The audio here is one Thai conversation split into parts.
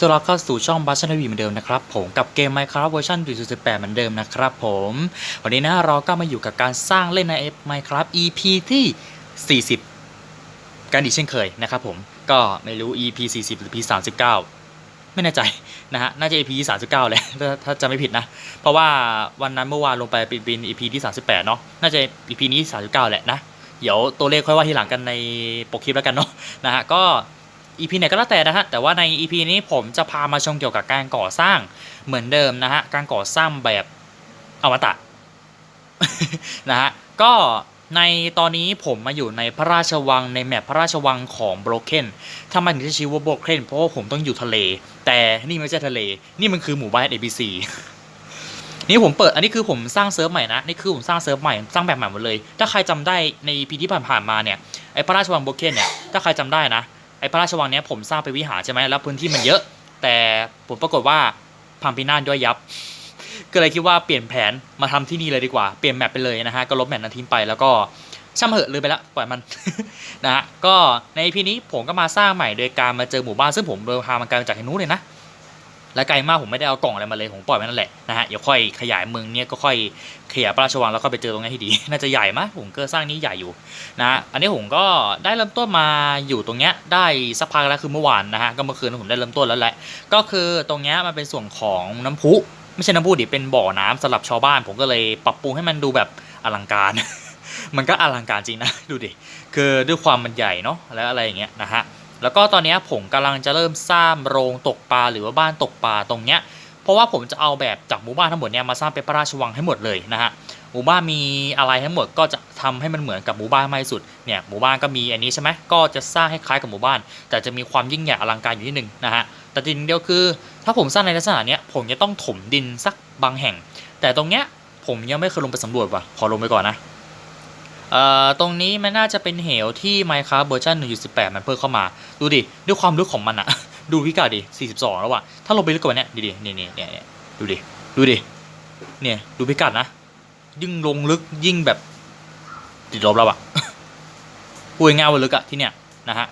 สวัสดีเข้าสู่ช่องบัชชันวีเหมือนเดิมนะครับผมกับเกม Minecraft เวอร์ชัน1.18เหมือนเดิมนะครับผมวันนี้นะเราก็มาอยู่กับการสร้างเล่นใน Minecraft EP ที่ 40 กันอีกเช่นเคยนะครับผมก็ไม่รู้ EP 40 หรือ EP 39 ไม่แน่ใจนะฮะน่าจะ EP 39แหละถ้าถ้าจะไม่ผิดนะ เพราะว่าวันนั้นเมื่อวานลงไปเป็น EP ที่ 38 เนาะน่าจะ EP นี้ 39 แหละนะ เดี๋ยวตัวเลขค่อยว่าทีหลังกันในโปรคลิปแล้วกันเนาะนะฮะก็ EP ไหนก็แล้วแต่นะฮะ แต่ว่าใน EP นี้ผมจะพามาชมเกี่ยวกับการก่อสร้างเหมือนเดิมนะฮะ การก่อสร้างแบบอมตะนะฮะ ก็ในตอนนี้ผมมาอยู่ในพระราชวังในแมปพระราชวังของโบรเคนทำไมถึงจะชื่อว่าโบรเคนเพราะว่าผมต้องอยู่ทะเล แต่นี่ไม่ใช่ทะเล นี่มันคือหมู่บ้าน ABC นี่ผมเปิดอันนี้คือผมสร้างเซิร์ฟใหม่นะนี่คือผมสร้างเซิร์ฟใหม่สร้างแบบใหม่หมดเลย ถ้าใครจำได้ใน EP ที่ผ่านๆมาเนี่ยไอพระราชวังโบเคนเนี่ยถ้าใครจำได้นะ ไอ้พระราชวังเนี้ยผมสร้างไปวิหารใช่ไหมแล้วพื้นที่มันเยอะ แต่ผลปรากฏว่าพังพินาศย่อยยับ ก็เลยคิดว่าเปลี่ยนแผนมาทำที่นี่เลยดีกว่า เปลี่ยนแมปไปเลยนะฮะ ก็ลบแมปนั้นทิ้งไปแล้วก็ช่างมันเหอะลืมไปแล้วปล่อยมันนะฮะ ก็ในพีนี้ผมก็มาสร้างใหม่โดยการมาเจอหมู่บ้านซึ่งผมเดินทางมาไกลจากที่นู้นเลยนะ และไกลมากผมไม่ได้เอากล่องอะไรมาเลยผมปล่อยไว้นั่นแหละนะฮะเดี๋ยวค่อยขยายเมืองเนี่ยก็ค่อยขยายพระราชวังแล้วก็ไปเจอตรงนี้ให้ดี น่าจะใหญ่มากผมก็สร้างนี้ใหญ่อยู่นะอันนี้ผมก็ได้เริ่มต้นมาอยู่ตรงเนี้ยได้สักพักแล้วคือเมื่อวานนะฮะก็เมื่อคืนผมได้เริ่มต้นแล้วแหละ ก็คือตรงเนี้ยมันเป็นส่วนของน้ำพุไม่ใช่น้ำพุดิเป็นบ่อน้ำสำหรับชาวบ้าน ผมก็เลยปรับปรุงให้มันดูแบบอลังการ มันก็อลังการจริงนะดูดิคือด้วยความมันใหญ่เนาะแล้วอะไรอย่างเงี้ยนะฮะ แล้วก็ตอนนี้ผมกำลังจะเริ่มสร้างโรงตกปลาหรือว่าบ้านตกปลาตรงเนี้ยเพราะว่าผมจะเอาแบบจากหมู่บ้านทั้งหมดเนี้ยมาสร้างเป็นพระราชวังให้หมดเลยนะฮะหมู่บ้านมีอะไรทั้งหมดก็จะทำให้มันเหมือนกับหมู่บ้านมากที่สุดเนี่ยหมู่บ้านก็มีอันนี้ใช่ไหมก็จะสร้างให้คล้ายกับหมู่บ้าน แต่จะมีความยิ่งใหญ่อลังการอยู่ที่หนึ่งนะฮะแต่จริงเดียวคือ ถ้าผมสร้างในลักษณะเนี้ยผมจะต้องถมดินสักบางแห่ง แต่ตรงเนี้ยผมยังไม่เคยลงไปสำรวจว่ะขอลงไปก่อนนะ อ่อตรงนี้มันน่าจะเป็นเหวที่ Minecraft เวอร์ชัน1.18 มันเพิ่มเข้ามา ดูดิ ด้วยความลึกของมันอะดูพิกัดดิ 42 แล้วว่ะ ถ้าลงไปลึกกว่านี้ดิดินี่นี่เนี่ยเนี่ยดูดิ ดูดิ เนี่ย ดูพิกัดนะ ยิ่งลงลึกยิ่งแบบ ติดลบแล้วอะพูดง่ายว่าลึกอะที่เนี่ยนะฮะ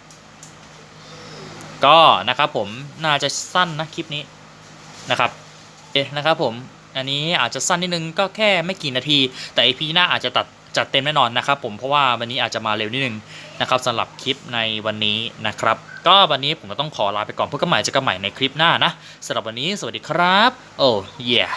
ก็นะครับผม น่าจะสั้นนะคลิปนี้นะครับ เอ๊ะนะครับผม อันนี้อาจจะสั้นนิดนึงก็แค่ไม่กี่นาที แต่อีพีหน้าอาจจะตัด จัดเต็มแน่นอนนะครับผมเพราะว่าวันนี้อาจจะมาเร็วนิดนึงนะครับสำหรับคลิปในวันนี้นะครับ ก็วันนี้ผมก็ต้องขอลาไปก่อนพบกันใหม่เจอกันใหม่ในคลิปหน้านะสำหรับวันนี้สวัสดีครับ โอ้ yeah